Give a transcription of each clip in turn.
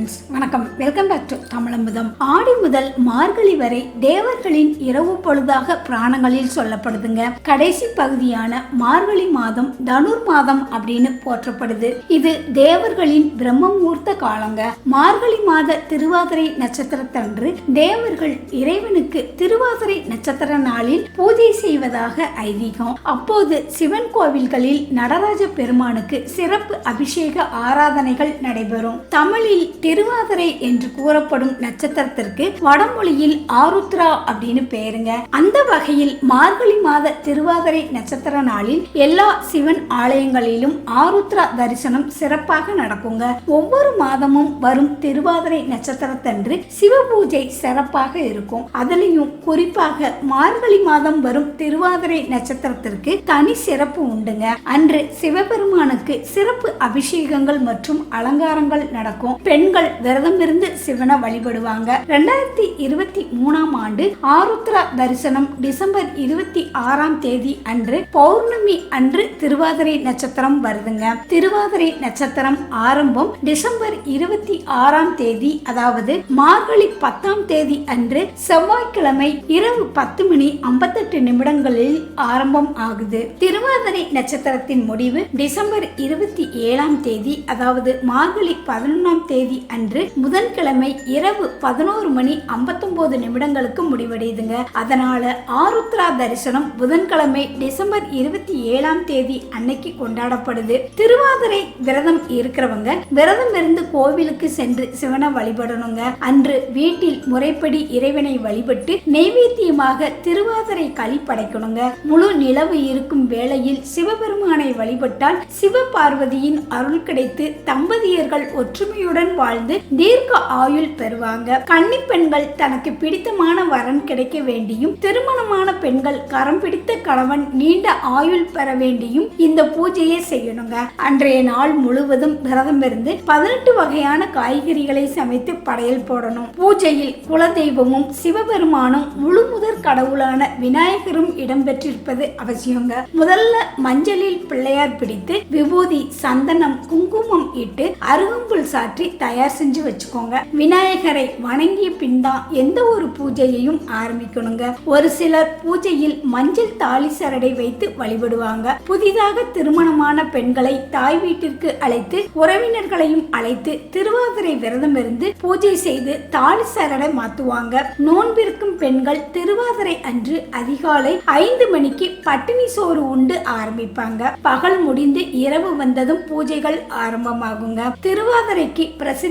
Friends வணக்கம். Welcome back to தமிழம்புதம். ஆடி முதல் மார்கழி வரை தேவர்களின் இரவு பொழுதாக புராணங்களில் சொல்லப்படுதுங்க. கடைசி பகுதியான மார்கழி மாதம் தனுர் மாதம் அப்படின்னு போற்றப்படுது. இது தேவர்களின் பிரம்மமூர்த்த காலங்க. மார்கழி மாத திருவாதிரை நட்சத்திரத்தன்று தேவர்கள் இறைவனுக்கு திருவாதிரை நட்சத்திர நாளில் பூஜை செய்வதாக ஐதீகம். அப்போது சிவன் கோவில்களில் நடராஜ பெருமானுக்கு சிறப்பு அபிஷேக ஆராதனைகள் நடைபெறும். தமிழில் திருவாதிரை என்று கூறப்படும் நட்சத்திரத்திற்கு வடமொழியில் ஆருத்ரா அப்படின்னு பேருங்க அந்த வகையில் மார்கழி மாத திருவாதிரை நட்சத்திர நாளில் எல்லா சிவன் ஆலயங்களிலும் ஆருத்ரா தரிசனம் சிறப்பாக நடக்குங்க. ஒவ்வொரு மாதமும் வரும் திருவாதிரை நட்சத்திரத்தன்று சிவ பூஜை சிறப்பாக இருக்கும். அதுலயும் குறிப்பாக மார்கழி மாதம் வரும் திருவாதிரை நட்சத்திரத்திற்கு தனி சிறப்பு உண்டுங்க. அன்று சிவபெருமானுக்கு சிறப்பு அபிஷேகங்கள் மற்றும் அலங்காரங்கள் நடக்கும். பெண்கள் விரதம் இருந்து சிவனை வழிபடுவாங்க. ரெண்டாயிரத்தி இருபத்தி மூணாம் ஆண்டு ஆருத்ரா தரிசனம் டிசம்பர் இருபத்தி ஆறாம் தேதி அன்று பௌர்ணமி அன்று திருவாதிரை நட்சத்திரம் வருதுங்க. திருவாதிரை நட்சத்திரம் ஆரம்பம் டிசம்பர் இருபத்தி ஆறாம் தேதி அதாவது மார்கழி பத்தாம் தேதி அன்று செவ்வாய்க்கிழமை இரவு பத்து மணி ஐம்பத்தெட்டு நிமிடங்களில் ஆரம்பம் ஆகுது. திருவாதிரை நட்சத்திரத்தின் முடிவு டிசம்பர் இருபத்தி ஏழாம் தேதி அதாவது மார்கழி பதினொன்றாம் தேதி அன்று புதன்கிழமை இரவு பதினோரு மணி ஐம்பத்தொன்பது நிமிடங்களுக்கு முடிவடையுதுங்க. அதனால ஆருத்ரா தரிசனம் புதன்கிழமை டிசம்பர் இருபத்தி ஏழாம் தேதி அன்னைக்கு கொண்டாடப்படுது. திருவாதிரை விரதம் இருக்கிறவங்க விரதம் இருந்து கோவிலுக்கு சென்று சிவனை வழிபடணுங்க. அன்று வீட்டில் முறைப்படி இறைவனை வழிபட்டு நெய்வேத்தியமாக திருவாதிரை களி படைக்கணுங்க. முழு நிலவு இருக்கும் வேளையில் சிவபெருமானை வழிபட்டால் சிவ பார்வதியின் அருள் கிடைத்து தம்பதியர்கள் ஒற்றுமையுடன் வாழ்ந்து தீர்க்க ஆயுள் பெறுவாங்க. கன்னி பெண்கள் தனக்கு பிடித்தமான வரன் கிடைக்க வேண்டியும் திருமணமான பெண்கள் கரம் பிடித்த கணவன் நீண்ட ஆயுள் பெற வேண்டியும் இந்த பூஜையை செய்யணுங்க. அன்றைய நாள் முழுவதும் விரதம் இருந்து பதினெட்டு வகையான காய்கறிகளை சமைத்து படையல் போடணும். பூஜையில் குலதெய்வமும் சிவபெருமானும் முழு முதற் கடவுளான விநாயகரும் இடம்பெற்றிருப்பது அவசியங்க. முதல்ல மஞ்சளில் பிள்ளையார் பிடித்து விபூதி சந்தனம் குங்குமம் இட்டு அருகம்புல் சாற்றி தயார் தயார் செஞ்சு வச்சுக்கோங்க. விநாயகரை வணங்கிய பின் தான் எந்த ஒரு பூஜையையும் ஆரம்பிக்கணுங்க. ஒரு சிலர் பூஜையில் மஞ்சள் தாலி சரடை வைத்து வழிபடுவாங்க. புதிதாக திருமணமான பெண்களை தாய் வீட்டிற்கு அழைத்து உறவினர்களையும் அழைத்து திருவாதிரை விரதம் இருந்து பூஜை செய்து தாலி சரடை மாத்துவாங்க. நோன்பிருக்கும் பெண்கள் திருவாதிரை அன்று அதிகாலை ஐந்து மணிக்கு பட்டினி சோறு உண்டு ஆரம்பிப்பாங்க. பகல் முடிந்து இரவு வந்ததும் பூஜைகள் ஆரம்பமாகுங்க. திருவாதிரைக்கு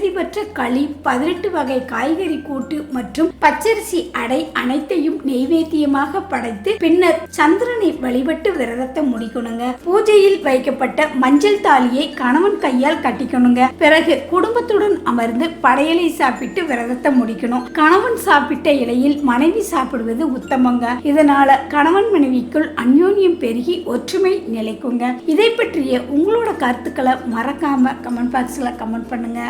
பிரசித்தி பெற்ற களி பதினெட்டு வகை காய்கறி கூட்டு மற்றும் பச்சரிசி அடை அனைத்தையும் நெய்வேத்தியமாக படைத்து பின்னர் சந்திரனை வழிபட்டு விரதத்தை முடிக்கணுங்க. பூஜையில் வைக்கப்பட்ட மஞ்சள் தாலியை கணவன் கையால் கட்டிக்கணுங்க. பிறகு குடும்பத்துடன் அமர்ந்து படையலை சாப்பிட்டு விரதத்தை முடிக்கணும். கணவன் சாப்பிட்ட இலையில் மனைவி சாப்பிடுவது உத்தமங்க. இதனால கணவன் மனைவிக்குள் அந்யோன்யம் பெருகி ஒற்றுமை நிலைக்குங்க. இதை பற்றிய உங்களோட கருத்துக்களை மறக்காம கமெண்ட் பாக்ஸ்ல கமெண்ட் பண்ணுங்க.